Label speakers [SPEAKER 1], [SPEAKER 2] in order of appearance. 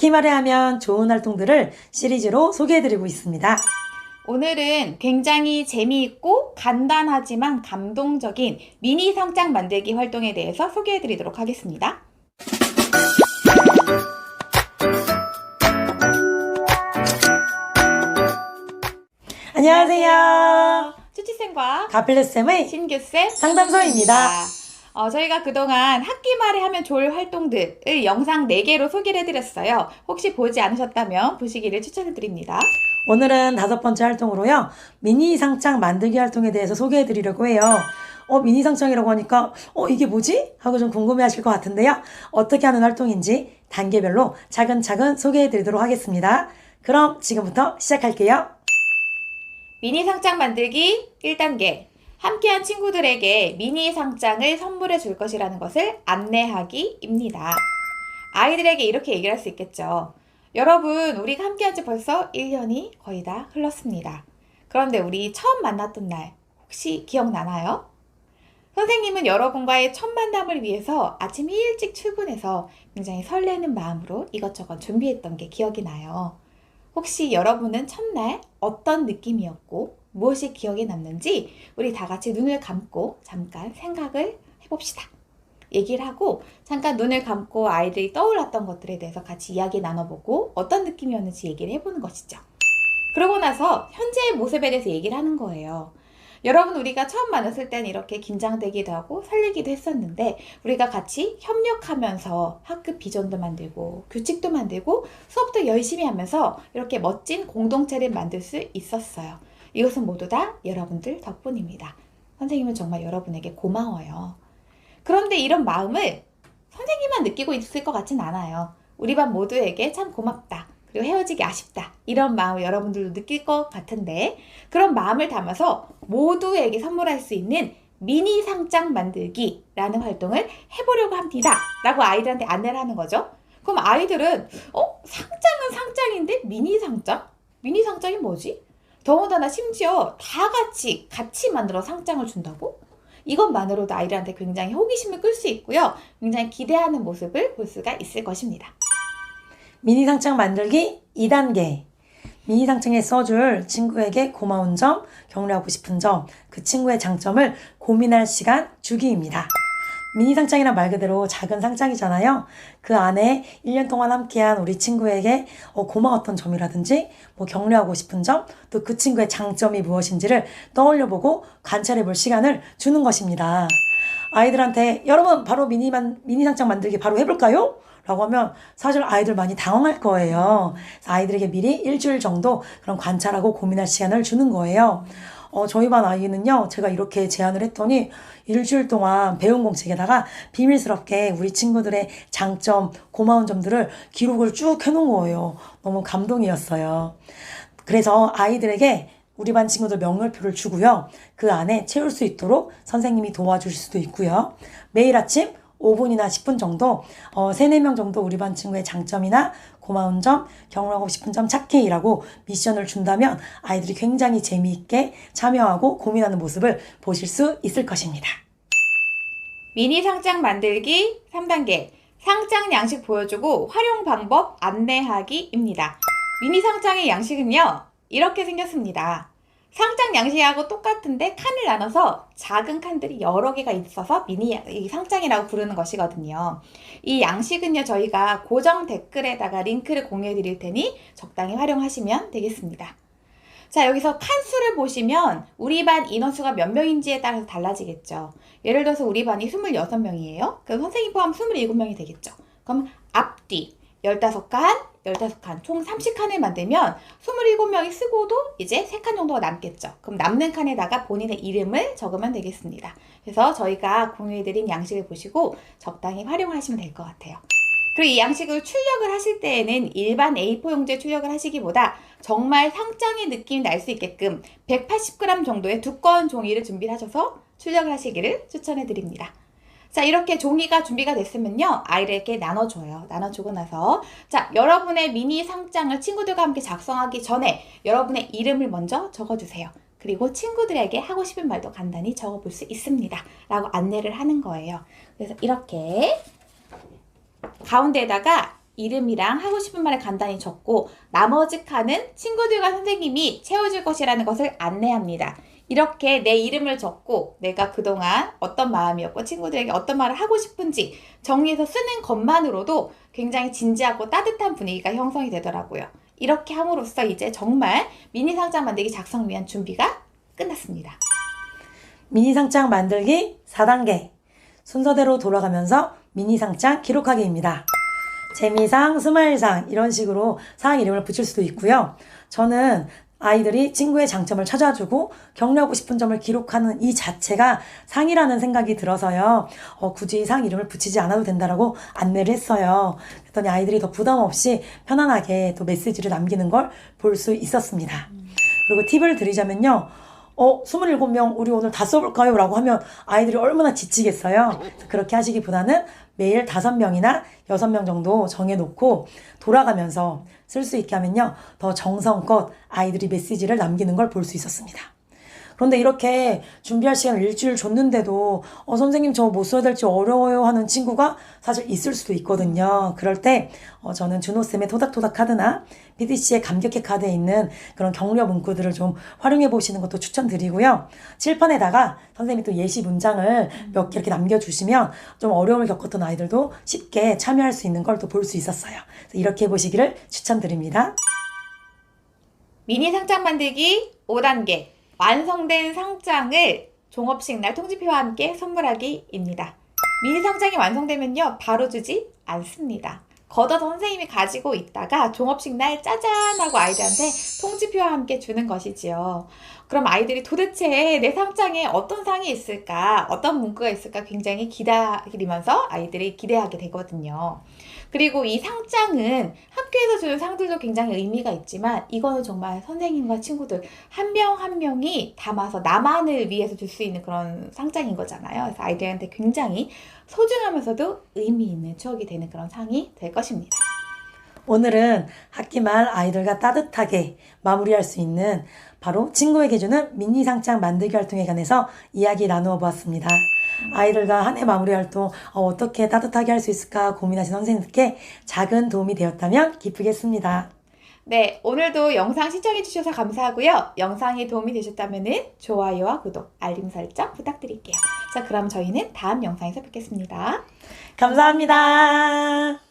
[SPEAKER 1] 학기말에 하면 좋은 활동들을 시리즈로 소개해드리고 있습니다.
[SPEAKER 2] 오늘은 굉장히 재미있고 간단하지만 감동적인 미니 상장 만들기 활동에 대해서 소개해 드리도록 하겠습니다.
[SPEAKER 1] 안녕하세요.
[SPEAKER 2] 쭈치쌤과
[SPEAKER 1] 가플레쌤의
[SPEAKER 2] 신규쌤
[SPEAKER 1] 상담소입니다.
[SPEAKER 2] 어, 저희가 그동안 학기 말에 하면 좋을 활동들을 영상 4개로 소개를 해드렸어요. 혹시 보지 않으셨다면 보시기를 추천해드립니다.
[SPEAKER 1] 오늘은 다섯 번째 활동으로요. 미니 상장 만들기 활동에 대해서 소개해드리려고 해요. 어, 미니 상장이라고 하니까, 어, 이게 뭐지? 하고 좀 궁금해 하실 것 같은데요. 어떻게 하는 활동인지 단계별로 차근차근 소개해 드리도록 하겠습니다. 그럼 지금부터 시작할게요.
[SPEAKER 2] 미니 상장 만들기 1단계. 함께한 친구들에게 미니 상장을 선물해 줄 것이라는 것을 안내하기입니다. 아이들에게 이렇게 얘기를 할 수 있겠죠. 여러분, 우리가 함께한 지 벌써 1년이 거의 다 흘렀습니다. 그런데 우리 처음 만났던 날, 혹시 기억나나요? 선생님은 여러분과의 첫 만남을 위해서 아침 일찍 출근해서 굉장히 설레는 마음으로 이것저것 준비했던 게 기억이 나요. 혹시 여러분은 첫날 어떤 느낌이었고 무엇이 기억에 남는지 우리 다 같이 눈을 감고 잠깐 생각을 해봅시다. 얘기를 하고 잠깐 눈을 감고 아이들이 떠올랐던 것들에 대해서 같이 이야기 나눠보고 어떤 느낌이었는지 얘기를 해보는 것이죠. 그러고 나서 현재의 모습에 대해서 얘기를 하는 거예요. 여러분 우리가 처음 만났을 땐 이렇게 긴장되기도 하고 설레기도 했었는데 우리가 같이 협력하면서 학급 비전도 만들고 규칙도 만들고 수업도 열심히 하면서 이렇게 멋진 공동체를 만들 수 있었어요. 이것은 모두 다 여러분들 덕분입니다. 선생님은 정말 여러분에게 고마워요. 그런데 이런 마음을 선생님만 느끼고 있을 것 같진 않아요. 우리 반 모두에게 참 고맙다. 그리고 헤어지기 아쉽다. 이런 마음을 여러분들도 느낄 것 같은데 그런 마음을 담아서 모두에게 선물할 수 있는 미니 상장 만들기라는 활동을 해보려고 합니다. 라고 아이들한테 안내를 하는 거죠. 그럼 아이들은 어? 상장은 상장인데 미니 상장? 미니 상장이 뭐지? 더군다나 심지어 다 같이 같이 만들어 상장을 준다고? 이것만으로도 아이들한테 굉장히 호기심을 끌 수 있고요. 굉장히 기대하는 모습을 볼 수가 있을 것입니다.
[SPEAKER 1] 미니 상장 만들기 2단계. 미니 상장에 써줄 친구에게 고마운 점, 격려하고 싶은 점, 그 친구의 장점을 고민할 시간 주기입니다. 미니 상장이란 말 그대로 작은 상장이잖아요. 그 안에 1년 동안 함께한 우리 친구에게 어, 고마웠던 점이라든지, 뭐 격려하고 싶은 점, 또 그 친구의 장점이 무엇인지를 떠올려보고 관찰해 볼 시간을 주는 것입니다. 아이들한테 여러분 바로 미니만 미니 상장 만들기 바로 해볼까요? 라고 하면 사실 아이들 많이 당황할 거예요. 그래서 아이들에게 미리 일주일 정도 그런 관찰하고 고민할 시간을 주는 거예요. 어, 저희 반 아이는요, 제가 이렇게 제안을 했더니 일주일 동안 배운 공책에다가 비밀스럽게 우리 친구들의 장점, 고마운 점들을 기록을 쭉 해놓은 거예요. 너무 감동이었어요. 그래서 아이들에게 우리 반 친구들 명렬표를 주고요. 그 안에 채울 수 있도록 선생님이 도와주실 수도 있고요. 매일 아침 5분이나 10분 정도, 어, 3, 4명 정도 우리 반 친구의 장점이나 고마운 점, 격려하고 싶은 점 찾기라고 미션을 준다면 아이들이 굉장히 재미있게 참여하고 고민하는 모습을 보실 수 있을 것입니다.
[SPEAKER 2] 미니 상장 만들기 3단계. 상장 양식 보여주고 활용 방법 안내하기입니다. 미니 상장의 양식은요, 이렇게 생겼습니다. 상장 양식하고 똑같은데 칸을 나눠서 작은 칸들이 여러 개가 있어서 미니 이 상장이라고 부르는 것이거든요. 이 양식은요, 저희가 고정 댓글에다가 링크를 공유해 드릴 테니 적당히 활용하시면 되겠습니다. 자, 여기서 칸수를 보시면 우리 반 인원수가 몇 명인지에 따라서 달라지겠죠. 예를 들어서 우리 반이 26명이에요. 그럼 선생님 포함 27명이 되겠죠. 그럼 앞뒤 15칸, 15칸, 총 30칸을 만들면 27명이 쓰고도 이제 3칸 정도가 남겠죠. 그럼 남는 칸에다가 본인의 이름을 적으면 되겠습니다. 그래서 저희가 공유해드린 양식을 보시고 적당히 활용하시면 될 것 같아요. 그리고 이 양식을 출력을 하실 때에는 일반 A4 용지에 출력을 하시기보다 정말 상장의 느낌이 날 수 있게끔 180g 정도의 두꺼운 종이를 준비를 하셔서 출력을 하시기를 추천해 드립니다. 자, 이렇게 종이가 준비가 됐으면요. 아이들에게 나눠줘요. 나눠주고 나서. 자, 여러분의 미니 상장을 친구들과 함께 작성하기 전에 여러분의 이름을 먼저 적어주세요. 그리고 친구들에게 하고 싶은 말도 간단히 적어볼 수 있습니다. 라고 안내를 하는 거예요. 그래서 이렇게 가운데에다가 이름이랑 하고 싶은 말을 간단히 적고 나머지 칸은 친구들과 선생님이 채워줄 것이라는 것을 안내합니다. 이렇게 내 이름을 적고 내가 그동안 어떤 마음이었고 친구들에게 어떤 말을 하고 싶은지 정리해서 쓰는 것만으로도 굉장히 진지하고 따뜻한 분위기가 형성이 되더라고요. 이렇게 함으로써 이제 정말 미니 상장 만들기 작성 위한 준비가 끝났습니다.
[SPEAKER 1] 미니 상장 만들기 4단계. 순서대로 돌아가면서 미니 상장 기록하기입니다. 재미상, 스마일상 이런 식으로 상 이름을 붙일 수도 있고요. 저는 아이들이 친구의 장점을 찾아주고 격려하고 싶은 점을 기록하는 이 자체가 상이라는 생각이 들어서요. 어, 굳이 상 이름을 붙이지 않아도 된다라고 안내를 했어요. 그랬더니 아이들이 더 부담 없이 편안하게 또 메시지를 남기는 걸 볼 수 있었습니다. 그리고 팁을 드리자면요. 어, 27명 우리 오늘 다 써볼까요? 라고 하면 아이들이 얼마나 지치겠어요. 그렇게 하시기보다는 매일 5명이나 6명 정도 정해놓고 돌아가면서 쓸 수 있게 하면요. 더 정성껏 아이들이 메시지를 남기는 걸 볼 수 있었습니다. 그런데 이렇게 준비할 시간을 일주일 줬는데도 어, 선생님 저 못 써야 될지 어려워요 하는 친구가 사실 있을 수도 있거든요. 그럴 때 어, 저는 준호쌤의 토닥토닥 카드나 PDC의 감격해 카드에 있는 그런 격려 문구들을 좀 활용해 보시는 것도 추천드리고요. 칠판에다가 선생님이 또 예시 문장을 몇 개 이렇게 남겨주시면 좀 어려움을 겪었던 아이들도 쉽게 참여할 수 있는 걸 또 볼 수 있었어요. 이렇게 해보시기를 추천드립니다.
[SPEAKER 2] 미니 상장 만들기 5단계 완성된 상장을 종업식 날 통지표와 함께 선물하기입니다. 미니 상장이 완성되면요 바로 주지 않습니다. 걷어서 선생님이 가지고 있다가 종업식 날 짜잔 하고 아이들한테 통지표와 함께 주는 것이지요. 그럼 아이들이 도대체 내 상장에 어떤 상이 있을까, 어떤 문구가 있을까 굉장히 기다리면서 아이들이 기대하게 되거든요. 그리고 이 상장은 학교에서 주는 상들도 굉장히 의미가 있지만 이거는 정말 선생님과 친구들 한 명한 명이 담아서 나만을 위해서 줄 수 있는 그런 상장인 거잖아요. 그래서 아이들한테 굉장히 소중하면서도 의미 있는 추억이 되는 그런 상이 될 것입니다.
[SPEAKER 1] 오늘은 학기 말 아이들과 따뜻하게 마무리할 수 있는 바로 친구에게 주는 미니 상장 만들기 활동에 관해서 이야기 나누어 보았습니다. 아이들과 한 해 마무리 활동 어, 떻게 따뜻하게 할 수 있을까 고민하신 선생님들께 작은 도움이 되었다면 기쁘겠습니다.
[SPEAKER 2] 네, 오늘도 영상 시청해 주셔서 감사하고요. 영상이 도움이 되셨다면 좋아요와 구독, 알림 설정 부탁드릴게요. 자, 그럼 저희는 다음 영상에서 뵙겠습니다.
[SPEAKER 1] 감사합니다.